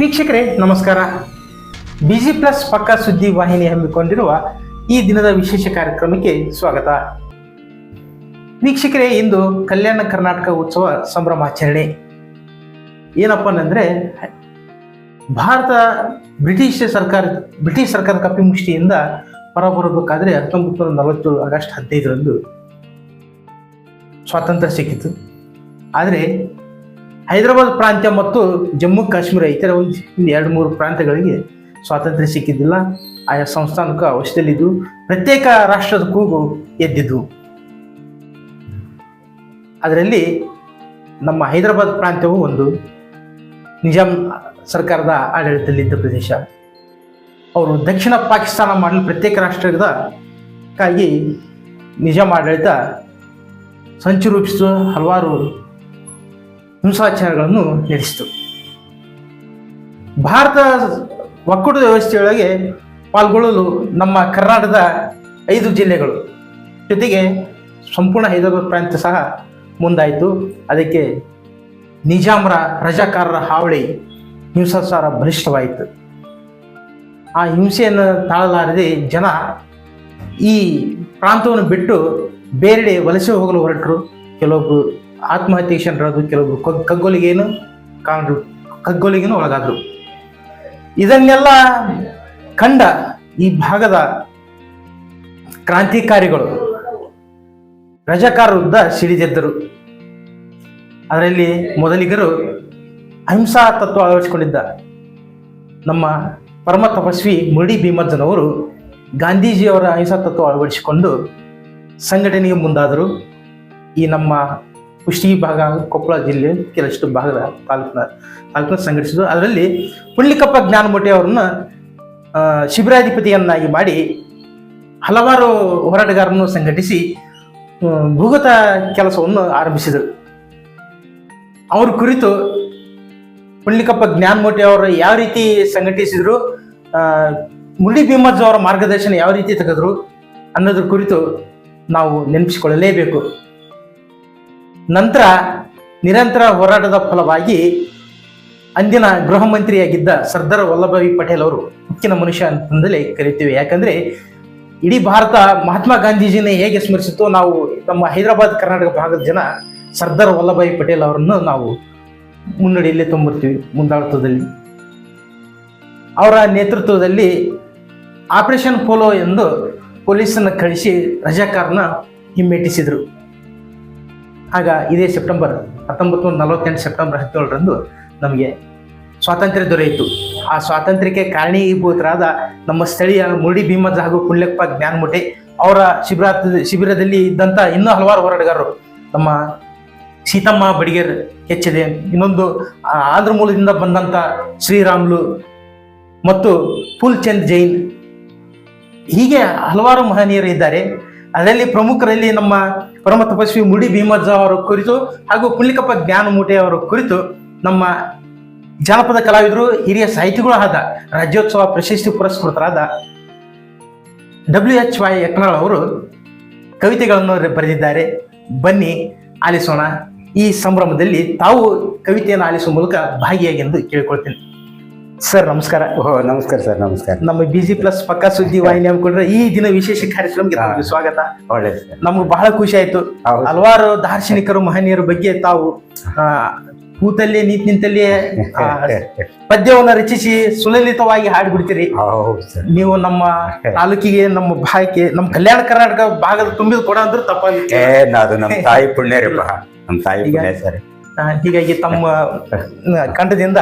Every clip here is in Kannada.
ವೀಕ್ಷಕರೇ, ನಮಸ್ಕಾರ. ಬಿಜಿ ಪ್ಲಸ್ ಪಕ್ಕ ಸುದ್ದಿ ವಾಹಿನಿ ಹಮ್ಮಿಕೊಂಡಿರುವ ಈ ದಿನದ ವಿಶೇಷ ಕಾರ್ಯಕ್ರಮಕ್ಕೆ ಸ್ವಾಗತ. ವೀಕ್ಷಕರೇ, ಇಂದು ಕಲ್ಯಾಣ ಕರ್ನಾಟಕ ಉತ್ಸವ ಸಂಭ್ರಮಾಚರಣೆ. ಏನಪ್ಪ ಅಂದರೆ, ಭಾರತ ಬ್ರಿಟಿಷ್ ಸರ್ಕಾರ ಬ್ರಿಟಿಷ್ ಸರ್ಕಾರ ಕಪಿಮುಷ್ಟಿಯಿಂದ ಹೊರಬರಬೇಕಾದ್ರೆ ಹತ್ತೊಂಬತ್ತು ನೂರ ನಲವತ್ತೇಳು ಆಗಸ್ಟ್ ಹದಿನೈದರಂದು ಸ್ವಾತಂತ್ರ್ಯ ಸಿಕ್ಕಿತು. ಆದರೆ ಹೈದರಾಬಾದ್ ಪ್ರಾಂತ್ಯ ಮತ್ತು ಜಮ್ಮು ಕಾಶ್ಮೀರ ಇತರ ಒಂದು ಎರಡು ಮೂರು ಪ್ರಾಂತ್ಯಗಳಿಗೆ ಸ್ವಾತಂತ್ರ್ಯ ಸಿಕ್ಕಿದ್ದಿಲ್ಲ. ಆಯಾ ಸಂಸ್ಥಾನಕ್ಕೂ ಅವಶ್ಯದಲ್ಲಿದ್ದು ಪ್ರತ್ಯೇಕ ರಾಷ್ಟ್ರದ ಕೂಗು ಎದ್ದಿದ್ದು. ಅದರಲ್ಲಿ ನಮ್ಮ ಹೈದರಾಬಾದ್ ಪ್ರಾಂತ್ಯವು ಒಂದು ನಿಜಾಮ್ ಸರ್ಕಾರದ ಆಡಳಿತದಲ್ಲಿದ್ದ ಪ್ರದೇಶ. ಅವರು ದಕ್ಷಿಣ ಪಾಕಿಸ್ತಾನ ಮಾಡಲು ಪ್ರತ್ಯೇಕ ರಾಷ್ಟ್ರದ ರಾಷ್ಟ್ರದಕ್ಕಾಗಿ ನಿಜಾಮ್ ಆಡಳಿತ ಸಂಚು ರೂಪಿಸುವ ಹಲವಾರು ಹಿಂಸಾಚಾರಗಳನ್ನು ನಡೆಸಿತು. ಭಾರತ ಒಕ್ಕೂಟದ ವ್ಯವಸ್ಥೆಯೊಳಗೆ ಪಾಲ್ಗೊಳ್ಳಲು ನಮ್ಮ ಕರ್ನಾಟಕದ ಐದು ಜಿಲ್ಲೆಗಳು ಜೊತೆಗೆ ಸಂಪೂರ್ಣ ಹೈದರಾಬಾದ್ ಪ್ರಾಂತ್ಯ ಸಹ ಮುಂದಾಯಿತು. ಅದಕ್ಕೆ ನಿಜಾಮರ ರಜಾಕಾರರ ಹಾವಳಿ ಹಿಂಸಾಚಾರ ಬಲಿಷ್ಠವಾಯಿತು. ಆ ಹಿಂಸೆಯನ್ನು ತಾಳಲಾರದೆ ಜನ ಈ ಪ್ರಾಂತವನ್ನು ಬಿಟ್ಟು ಬೇರೆಡೆ ವಲಸೆ ಹೋಗಲು ಹೊರಟರು. ಕೆಲವೊಬ್ಬರು ಆತ್ಮಹತ್ಯೆ ಶರಣರಾದ್ರು ಕೆಲವೊಬ್ರು ಕಗ್, ಕಗ್ಗೊಲಿಗೇನು, ಕಾಣರು, ಕಗ್ಗೊಲಿಗೇನು ಒಳಗಾದ್ರು. ಇದನ್ನೆಲ್ಲ ಕಂಡ ಈ ಭಾಗದ ಕ್ರಾಂತಿಕಾರಿಗಳು, ರಜಾಕಾರ ಸಿಡಿದೆದ್ದರು. ಅದರಲ್ಲಿ ಮೊದಲಿಗರು ಅಹಿಂಸಾ ತತ್ವ ಅಳವಡಿಸಿಕೊಂಡಿದ್ದ ನಮ್ಮ ಪರಮ ತಪಸ್ವಿ ಮುರಡಿ ಭೀಮಜ್ಜನವರು ಗಾಂಧೀಜಿಯವರ ಅಹಿಂಸಾ ತತ್ವ ಅಳವಡಿಸಿಕೊಂಡು ಸಂಘಟನೆಗೆ ಮುಂದಾದರು. ಈ ನಮ್ಮ ಕುಷ್ಟಗಿ ಭಾಗ, ಕೊಪ್ಪಳ ಜಿಲ್ಲೆ ಕೆಲಷ್ಟು ಭಾಗದ ತಾಲೂಕಿನ ತಾಲೂಕಿನ ಸಂಘಟಿಸಿದ್ರು ಅದರಲ್ಲಿ ಪುಳ್ಳಿಕಪ್ಪ ಜ್ಞಾನಮೂಟೆ ಅವರನ್ನು ಶಿಬಿರಾಧಿಪತಿಯನ್ನಾಗಿ ಮಾಡಿ ಹಲವಾರು ಹೋರಾಟಗಾರರನ್ನು ಸಂಘಟಿಸಿ ಭೂಗತ ಕೆಲಸವನ್ನು ಆರಂಭಿಸಿದರು. ಅವ್ರ ಕುರಿತು ಪುಳ್ಳಿಕಪ್ಪ ಜ್ಞಾನಮೂಟೆ ಅವರು ಯಾವ ರೀತಿ ಸಂಘಟಿಸಿದ್ರು ಮುಳ್ಳಿ ಭೀಮಜ್ಜ ಅವರ ಮಾರ್ಗದರ್ಶನ ಯಾವ ರೀತಿ ತೆಗೆದ್ರು ಅನ್ನೋದ್ರ ಕುರಿತು ನಾವು ನೆನಪಿಸಿಕೊಳ್ಳಲೇಬೇಕು. ನಂತರ ನಿರಂತರ ಹೋರಾಟದ ಫಲವಾಗಿ ಅಂದಿನ ಗೃಹ ಮಂತ್ರಿಯಾಗಿದ್ದ ಸರ್ದಾರ್ ವಲ್ಲಭಾಯಿ ಪಟೇಲ್ ಅವರು ಉಕ್ಕಿನ ಮನುಷ್ಯ ಅಂತಂದಲೇ ಕರಿತೀವಿ. ಯಾಕಂದ್ರೆ ಇಡೀ ಭಾರತ ಮಹಾತ್ಮ ಗಾಂಧೀಜಿನೇ ಹೇಗೆ ಸ್ಮರಿಸಿತು ನಾವು ನಮ್ಮ ಹೈದರಾಬಾದ್, ಕರ್ನಾಟಕ ಭಾಗದ ಜನ ಸರ್ದಾರ್ ವಲ್ಲಭಾಯಿ ಪಟೇಲ್ ಅವರನ್ನು ನಾವು ಮುನ್ನಡೆಯಲ್ಲೇ ತುಂಬಿರ್ತೀವಿ ಮುಂದಾಳತ್ವದಲ್ಲಿ. ಅವರ ನೇತೃತ್ವದಲ್ಲಿ ಆಪರೇಷನ್ ಪೋಲೋ ಎಂದು ಪೊಲೀಸನ್ನು ಕಳಿಸಿ ರಜಾಕಾರನ ಹಿಮ್ಮೆಟ್ಟಿಸಿದರು. ಆಗ ಇದೇ ಸೆಪ್ಟೆಂಬರ್ ಹತ್ತೊಂಬತ್ತು ನೂರ ನಲವತ್ತೆಂಟು ಸೆಪ್ಟೆಂಬರ್ ಹತ್ತೇಳರಂದು ನಮಗೆ ಸ್ವಾತಂತ್ರ್ಯ ದೊರೆಯಿತು. ಆ ಸ್ವಾತಂತ್ರ್ಯಕ್ಕೆ ಕಾರಣೀಭೂತರಾದ ನಮ್ಮ ಸ್ಥಳೀಯ ಮುರುಡಿ ಭೀಮಜ್ ಹಾಗೂ ಪುಣ್ಯಪ್ಪ ಜ್ಞಾನಮುಟೆ ಅವರ ಶಿಬಿರ ಶಿಬಿರದಲ್ಲಿ ಇದ್ದಂಥ ಇನ್ನೂ ಹಲವಾರು ಹೋರಾಟಗಾರರು ನಮ್ಮ ಸೀತಮ್ಮ ಬಡಿಗೇರ್ ಹೆಚ್ಚಿದೆ. ಇನ್ನೊಂದು ಆಂಧ್ರ ಮೂಲದಿಂದ ಬಂದಂಥ ಶ್ರೀರಾಮ್ಲು ಮತ್ತು ಫುಲ್ಚಂದ್ ಜೈನ್. ಹೀಗೆ ಹಲವಾರು ಮಹನೀಯರು ಇದ್ದಾರೆ. ಅದರಲ್ಲಿ ಪ್ರಮುಖರಲ್ಲಿ ನಮ್ಮ ಪರಮ ತಪಸ್ವಿ ಮುಡಿ ಭೀಮಜ್ಜ ಅವರ ಕುರಿತು ಹಾಗೂ ಪುಣ್ಯಕಪ್ಪ ಜ್ಞಾನಮೂಟೆ ಅವರ ಕುರಿತು ನಮ್ಮ ಜಾನಪದ ಕಲಾವಿದರು ಹಿರಿಯ ಸಾಹಿತಿಗಳು ಆದ ರಾಜ್ಯೋತ್ಸವ ಪ್ರಶಸ್ತಿ ಪುರಸ್ಕೃತರಾದ ಡಬ್ಲ್ಯೂ ಎಚ್ ವೈ ಯಕ್ನಾಳ್ ಅವರು ಕವಿತೆಗಳನ್ನು ಬರೆದಿದ್ದಾರೆ. ಬನ್ನಿ, ಆಲಿಸೋಣ. ಈ ಸಂಭ್ರಮದಲ್ಲಿ ತಾವು ಕವಿತೆಯನ್ನು ಆಲಿಸುವ ಮೂಲಕ ಭಾಗಿಯಾಗಿ ಎಂದು ಕೇಳಿಕೊಳ್ತೀನಿ. ಸರ್ ನಮಸ್ಕಾರ. ಓಹ್ ನಮಸ್ಕಾರ ಸರ್ ನಮಸ್ಕಾರ. ನಮ್ಮ ಬಿಜಿ ಪ್ಲಸ್ ಪಕ್ಕ ಸುದ್ದಿ ವಾಹಿನಿ ಅನ್ಕೊಂಡ್ರೆ ಈ ದಿನ ವಿಶೇಷ ಕಾರ್ಯಕ್ರಮಕ್ಕೆ ತಮಗೆ ಸ್ವಾಗತ. ಒಳ್ಳೇದು ಸರ್. ನಮ್ಗೆ ಬಹಳ ಖುಷಿ ಆಯ್ತು. ಹಲವಾರು ದಾರ್ಶನಿಕರು ಮಹನೀಯರ ಬಗ್ಗೆ ತಾವು ಕೂತಲ್ಲಿ ನಿಂತ ನಿಂತಲ್ಲಿ ಪದ್ಯವನ್ನು ರಚಿಸಿ ಸುಲಲಿತವಾಗಿ ಹಾಡ್ಬಿಡ್ತೀರಿ. ನೀವು ನಮ್ಮ ತಾಲೂಕಿಗೆ ನಮ್ಮ ಭಾಗಕ್ಕೆ ನಮ್ಮ ಕಲ್ಯಾಣ ಕರ್ನಾಟಕ ಭಾಗದ ತುಂಬಿದ ಕೊಡ ಅಂದ್ರೆ ತಪ್ಪಾಗಿ ಅದು ನಮ್ಮ ತಾಯಿ ಪುಣ್ಯ ರೀ ನಮ್ಮ ತಾಯಿ ಪುಣ್ಯ ಸರ್. ಆ, ಹೀಗಾಗಿ ತಮ್ಮ ಆ, ಕಂಠದಿಂದ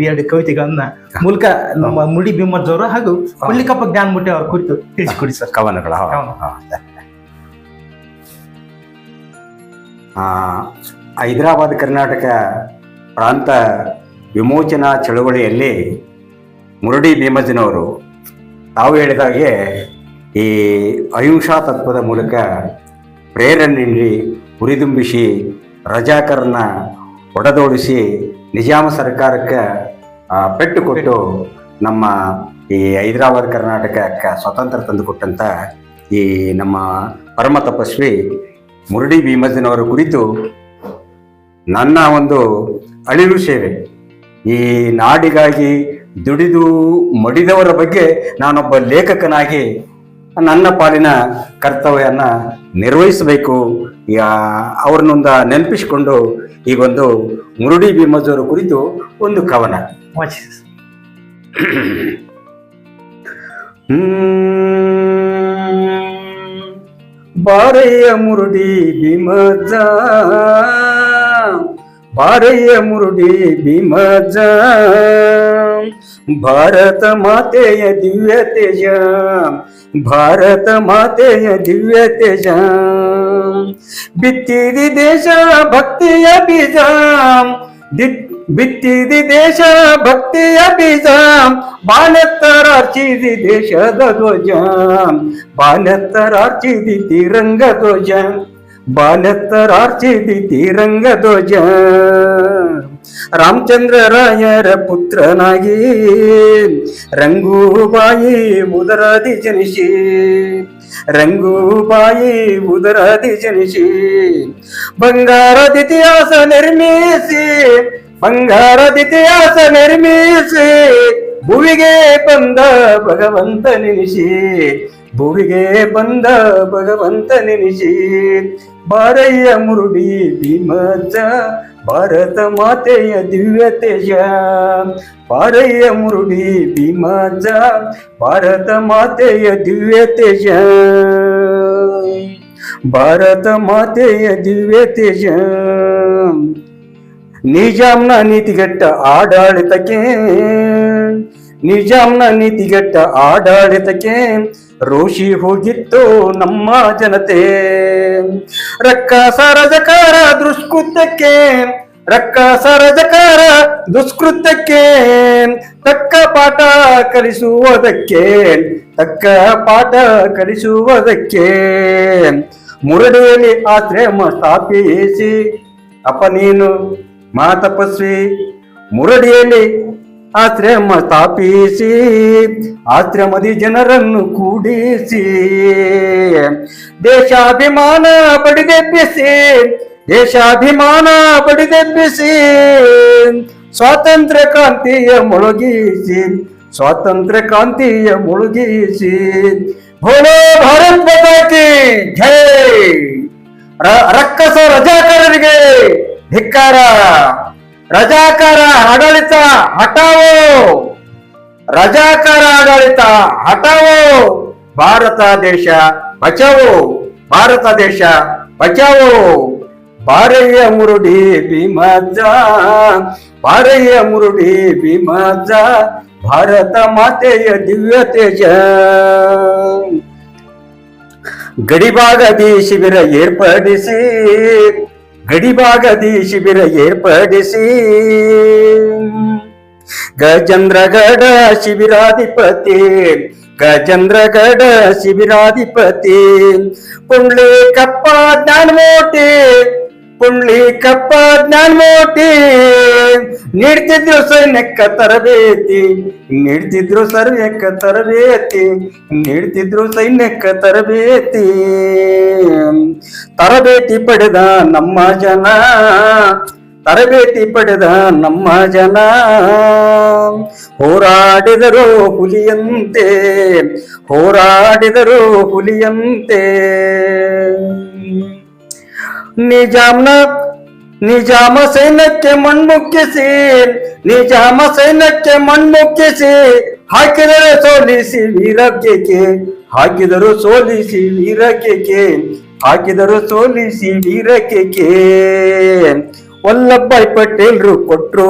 ಎರಡು ಕವಿತೆಗಳನ್ನ ಮೂಲಕ ನಮ್ಮ ಮುಡಿ ಬಿಮ್ಮಜ್ಜವರು ಹಾಗೂ ಪುಳ್ಳಿಕಪ್ಪ ಜ್ಞಾನಮೂಟೆ ಅವರ ಕುರಿತು ತಿಳಿಸಿಕೊಡಿ ಸರ್. ಕವನಗಳ ಕವನ. ಹೈದರಾಬಾದ್ ಕರ್ನಾಟಕ ಪ್ರಾಂತ ವಿಮೋಚನಾ ಚಳವಳಿಯಲ್ಲಿ ಮುರಡಿ ಭೀಮಜ್ಜನವರು ತಾವು ಹೇಳಿದಾಗೆ ಈ ಅಹಿಂಸಾ ತತ್ವದ ಮೂಲಕ ಪ್ರೇರಣೆ ನೀಡಿ ಹುರಿದುಂಬಿಸಿ ರಜಾಕರನ್ನ ಒಡೆದೋಡಿಸಿ ನಿಜಾಮ ಸರ್ಕಾರಕ್ಕೆ ಪೆಟ್ಟು ಕೊಟ್ಟು ನಮ್ಮ ಈ ಹೈದರಾಬಾದ್ ಕರ್ನಾಟಕಕ್ಕೆ ಸ್ವತಂತ್ರ ತಂದುಕೊಟ್ಟಂಥ ಈ ನಮ್ಮ ಪರಮ ತಪಸ್ವಿ ಮುರಡಿ ಭೀಮಜ್ಜನವರ ಕುರಿತು ನನ್ನ ಒಂದು ಅಳಿಲು ಸೇವೆ. ಈ ನಾಡಿಗಾಗಿ ದುಡಿದು ಮಡಿದವರ ಬಗ್ಗೆ ನಾನೊಬ್ಬ ಲೇಖಕನಾಗಿ ನನ್ನ ಪಾಲಿನ ಕರ್ತವ್ಯನ ನಿರ್ವಹಿಸಬೇಕು. ಅವ್ರನ್ನೊಂದ ನೆನಪಿಸಿಕೊಂಡು ಈಗೊಂದು ಮುರುಡಿ ಭೀಮಜೋರ ಕುರಿತು ಒಂದು ಕವನ. ಬಾರಯ್ಯ ಮುರುಡಿ ಭೀಮಜ ಬಾರಯ್ಯ ಮುರುಡಿ ಭೀಮಜ ಭಾರತ ಮಾತೆಯ ದಿವ್ಯ ತೇಜ. ಭಾರತ ಮಾತೆಯ ದಿವ್ಯ ತೇಜ. ಬಿತ್ತಿದಿ ದೇಶ ಭಕ್ತಿಯ ಬೀಜ ದಿ- ಬಿತ್ತಿದಿ ದೇಶ ಭಕ್ತಿಯ ಬೀಜ ಬಾನೆತ್ತರಾರ್ಚಿದಿ ದೇಶದ ಧ್ವಜ ಬಾನೆತ್ತರಾರ್ಚಿದಿ ತಿರಂಗ ಧ್ವಜ ಬಾನೆತ್ತರಾರ್ಚಿದಿ ತಿರಂಗ ಧ್ವಜ ರಾಮಚಂದ್ರ ರಾಯರ ಪುತ್ರನಾಗಿ ರಂಗೂಬಾಯಿ ಉದರಾದಿ ಜನಿಸಿ, ರಂಗೂಬಾಯಿ ಉದರಾದಿ ಜನಿಸಿ ಬಂಗಾರದ ಇತಿಹಾಸ ನಿರ್ಮಿಸಿ ಬಂಗಾರದ ಇತಿಹಾಸ ನಿರ್ಮಿಸಿ ಭುವಿಗೆ ಬಂದ ಭಗವಂತ ನೆನೆಸಿ ಭುವಿಗೆ ಬಂದ ಭಗವಂತ ನೆನೆಸಿ ಬಾರಯ್ಯ ಮುರುಡಿ ಭೀಮಜ ಭಾರತ ಮಾತೆಯ ದಿವ್ಯ ತೇಜ. ಬಾರಯ್ಯ ಮುರುಡಿ ಭೀಮಜ ಭಾರತ ಮಾತೆಯ ದಿವ್ಯ ತೇಜ. ಭಾರತ ಮಾತೆಯ ದಿವ್ಯ ತೇಜ. ನಿಜಾಂನ ನೀತಿಗೆಟ್ಟ ಆಡಳಿತಕ್ಕೆ ನಿಜಾಂನ ನೀತಿಗೆಟ್ಟ ಆಡಳಿತಕ್ಕೆ ರೋಷಿ ಹೋಗಿತ್ತು ನಮ್ಮ ಜನತೆ. ರಕ್ಕ ಸರಜಕಾರ ದುಷ್ಕೃತ್ಯಕ್ಕೆ, ರಕ್ಕ ಸರಜಕಾರ ದುಷ್ಕೃತ್ಯಕ್ಕೆ, ತಕ್ಕ ಪಾಠ ಕಲಿಸುವುದಕ್ಕೆ, ತಕ್ಕ ಪಾಠ ಕಲಿಸುವುದಕ್ಕೆ. ಮುರಡಿಯಲ್ಲಿ ಆಶ್ರಮ ಸ್ಥಾಪಿಸಿ ಅಪ್ಪ ನೀನು ಮಾತಪಸ್ವಿ ಮುರಡಿಯಲ್ಲಿ ಆಶ್ರಮ ಸ್ಥಾಪಿಸಿ, ಆಶ್ರಮದಿ ಜನರನ್ನು ಕೂಡಿಸಿ. ದೇಶಾಭಿಮಾನ ಪಡೆದೆಬ್ಬಿಸಿ ದೇಶಾಭಿಮಾನ ಪಡೆದೆಬ್ಬಿಸಿ ಸ್ವಾತಂತ್ರ್ಯ ಕ್ರಾಂತಿಯ ಮುಳುಗಿಸಿ, ಸ್ವಾತಂತ್ರ್ಯ ಕ್ರಾಂತಿಯ ಮುಳುಗಿಸಿ. ಭೋಲೋ ಭಾರತ್ ಮಾತಾಕಿ ಜೈ. ರಕ್ಕಸ ರಜಾಕಾರರಿಗೆ ಧಿಕ್ಕಾರ. ರಜಾಕಾರ ಆಡಳಿತ ಹಟಾವೋ ರಜಾಕಾರ ಆಡಳಿತ ಹಟಾವೋ ಭಾರತ ದೇಶ ಬಚಾವೋ? ಭಾರತ ದೇಶ ಬಚಾವೋ? ಬಾರಯ್ಯ ಮುರುಡಿ ಭೀಮಜ್ಜ ಬಾರಯ್ಯ ಮುರುಡಿ ಭೀಮಜ್ಜ ಭಾರತ ಮಾತೆಯ ದಿವ್ಯ ತೇಜ. ಗಡಿಭಾಗದಿ ಶಿಬಿರ ಏರ್ಪಡಿಸಿ ಗಡಿಭಾಗದಿ ಶಿಬಿರ ಏರ್ಪಡಿಸಿ ಗಜೇಂದ್ರಗಡ ಶಿಬಿರಾಧಿಪತಿ ಗಜೇಂದ್ರಗಡ ಶಿಬಿರಾಧಿಪತಿ ಪುಂಡ್ಲಿ ಕಪ್ಪ ಜ್ಞಾನಮೋಟಿ ಪುಂಡ್ಲಿ ಕಪ್ಪ ಜ್ಞಾನಮೋಟಿ ನೀಡ್ತಿದ್ರು ಸೈನ್ಯಕ್ಕ ತರಬೇತಿ. ನೀಡ್ತಿದ್ರು ಸರ್ವ್ಯಕ್ಕ ತರಬೇತಿ. ನೀಡ್ತಿದ್ರು ಸೈನ್ಯಕ್ಕ ತರಬೇತಿ. ತರಬೇತಿ ಪಡೆದ ನಮ್ಮ ಜನ. ತರಬೇತಿ ಪಡೆದ ನಮ್ಮ ಜನ. ಹೋರಾಡಿದರು ಹುಲಿಯಂತೆ. ಹೋರಾಡಿದರು ಹುಲಿಯಂತೆ. ನಿಜಾಂನ ನಿಜಾಮ ಸೈನ್ಯಕ್ಕೆ ಮಣ್ಮುಕ್ಕಿಸಿ, ನಿಜಾಮ ಸೈನ್ಯಕ್ಕೆ ಮಣ್ಮುಕ್ಕಿಸಿ, ಹಾಕಿದರೆ ಸೋಲಿಸಿ ವೀರಕ್ಕೆ ಹಾಕಿದರು ಸೋಲಿಸಿ ವೀರಕ್ಕೆ ಹಾಕಿದರು ಸೋಲಿಸಿ ವೀರಕ್ಕೆ ವಲ್ಲಭಾಯ್ ಪಟೇಲ್ರು ಕೊಟ್ರು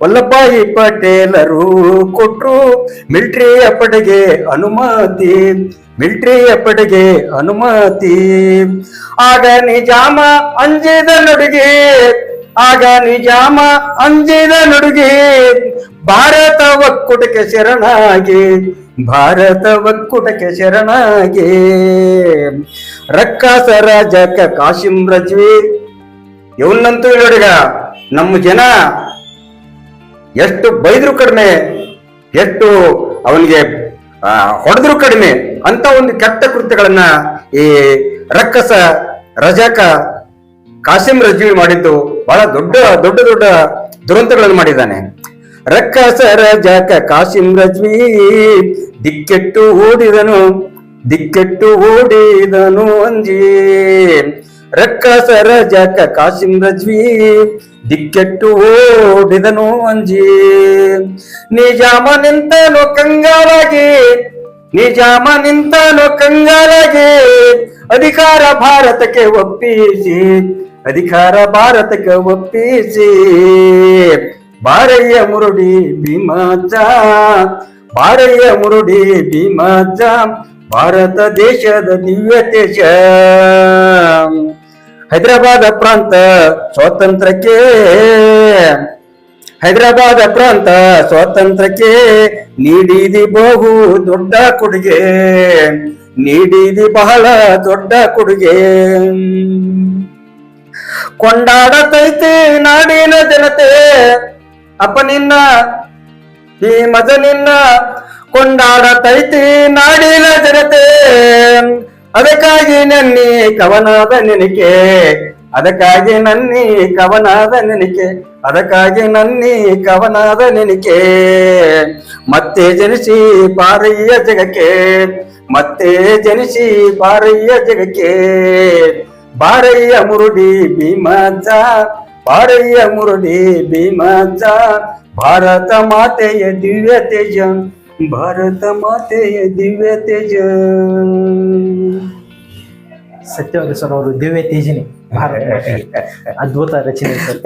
ವಲ್ಲಭಾಯಿ ಪಟೇಲರು ಕೊಟ್ರು ಮಿಲ್ಟ್ರಿಯ ಪಡೆಗೆ ಅನುಮತಿ ಮಿಲ್ಟ್ರಿಯ ಪಡೆಗೆ ಅನುಮತಿ. ಆಗ ನಿಜಾಮ ಅಂಜಿದ ನಡುಗೆ, ಆಗ ನಿಜಾಮ ಅಂಜಿದ ನಡುಗೆ ಭಾರತ ಒಕ್ಕೂಟಕ್ಕೆ ಶರಣಾಗಿ, ಭಾರತ ಒಕ್ಕೂಟಕ್ಕೆ ಶರಣಾಗಿ. ರಕ್ಕಾಸ ರಾಜಕ ಕಾಶಿಂ ರಜ್ವಿ ಇವನ್ನಂತೂ ನೋಡಿಗ ನಮ್ಮ ಜನ ಎಷ್ಟು ಬೈದ್ರು ಕಡಿಮೆ, ಎಷ್ಟು ಅವನಿಗೆ ಹೊಡೆದ್ರು ಕಡಿಮೆ, ಅಂತ ಒಂದು ಕೆಟ್ಟ ಕೃತ್ಯಗಳನ್ನ ಈ ರಕ್ಕಸ ರಜಾಕ ಕಾಸಿಂ ರಜೀವಿ ಮಾಡಿದ್ದು ಬಹಳ ದೊಡ್ಡ ದೊಡ್ಡ ದೊಡ್ಡ ದುರಂತಗಳನ್ನು ಮಾಡಿದ್ದಾನೆ. ರಕ್ಕಸ ರಜಾಕ ಕಾಸಿಂ ರಜ್ವಿ ದಿಕ್ಕೆಟ್ಟು ಓಡಿದನು ದಿಕ್ಕೆಟ್ಟು ಓಡಿದನು ಅಂಜಿ. ರಕ್ಕಸರ ರಜಕ ಕಾಶಿಂ ರಜ್ವಿ ದಿಕ್ಕೆಟ್ಟು ಓಡಿದನು ಅಂಜಿ. ನಿಜಾಮ ನಿಂತನು ಕಂಗಾಲಾಗಿ ನಿಜಾಮ ನಿಂತನು ಕಂಗಾಲಾಗಿ, ಅಧಿಕಾರ ಭಾರತಕ್ಕೆ ಒಪ್ಪಿಸಿ, ಅಧಿಕಾರ ಭಾರತಕ್ಕೆ ಒಪ್ಪಿಸಿ. ಬಾರಯ್ಯ ಮುರುಡಿ ಭೀಮಾಜ ಬಾರಯ್ಯ ಮುರುಡಿ ಭೀಮಾಜ ಭಾರತ ದೇಶದ ದಿವ್ಯ ತೇಜ ಹೈದರಾಬಾದ ಪ್ರಾಂತ ಸ್ವಾತಂತ್ರ್ಯಕ್ಕೆ. ಹೈದರಾಬಾದ ಪ್ರಾಂತ ಸ್ವಾತಂತ್ರ್ಯಕ್ಕೆ ನೀಡಿದಿ ಬಹು ದೊಡ್ಡ ಕೊಡುಗೆ. ನೀಡಿದಿ ಬಹಳ ದೊಡ್ಡ ಕೊಡುಗೆ. ಕೊಂಡಾಡತೈತಿ ನಾಡಿನ ಜನತೆ. ಅಪ್ಪ ನಿನ್ನ, ಈ ಮಜ ನಿನ್ನ. ಕೊಂಡಾಡತೈತಿ ನಾಡಿನ ಜನತೆ. ಅದಕ್ಕಾಗಿ ನನ್ನಿ ಕವನಾದ ನೆನಕೆ ಅದಕ್ಕಾಗಿ ನನ್ನಿ ಕವನಾದ ನೆನಕೆ ಅದಕ್ಕಾಗಿ ನನ್ನಿ ಕವನಾದ ನೆನಕೆ ಮತ್ತೆ ಜನಿಸಿ ಪಾರಯ್ಯ ಜಗಕ್ಕೆ, ಮತ್ತೆ ಜನಿಸಿ ಪಾರಯ್ಯ ಜಗಕ್ಕೆ. ಬಾರಯ್ಯ ಮುರುಡಿ ಭೀಮಜ್ಜ, ಬಾರಯ್ಯ ಮುರುಡಿ ಭೀಮಜ್ಜ, ಭಾರತ ಮಾತೆಯ ದಿವ್ಯ ತೇಜ. ಭಾರತ ಮಾತೆಯ ದಿವ್ಯ ತೇಜ ಸತ್ಯವಾಗಿ ಸರ್ ಅವರು ದಿವ್ಯ ತೇಜಿನಿ ಭಾರತ. ಅದ್ಭುತ ರಚನೆ ಸರ್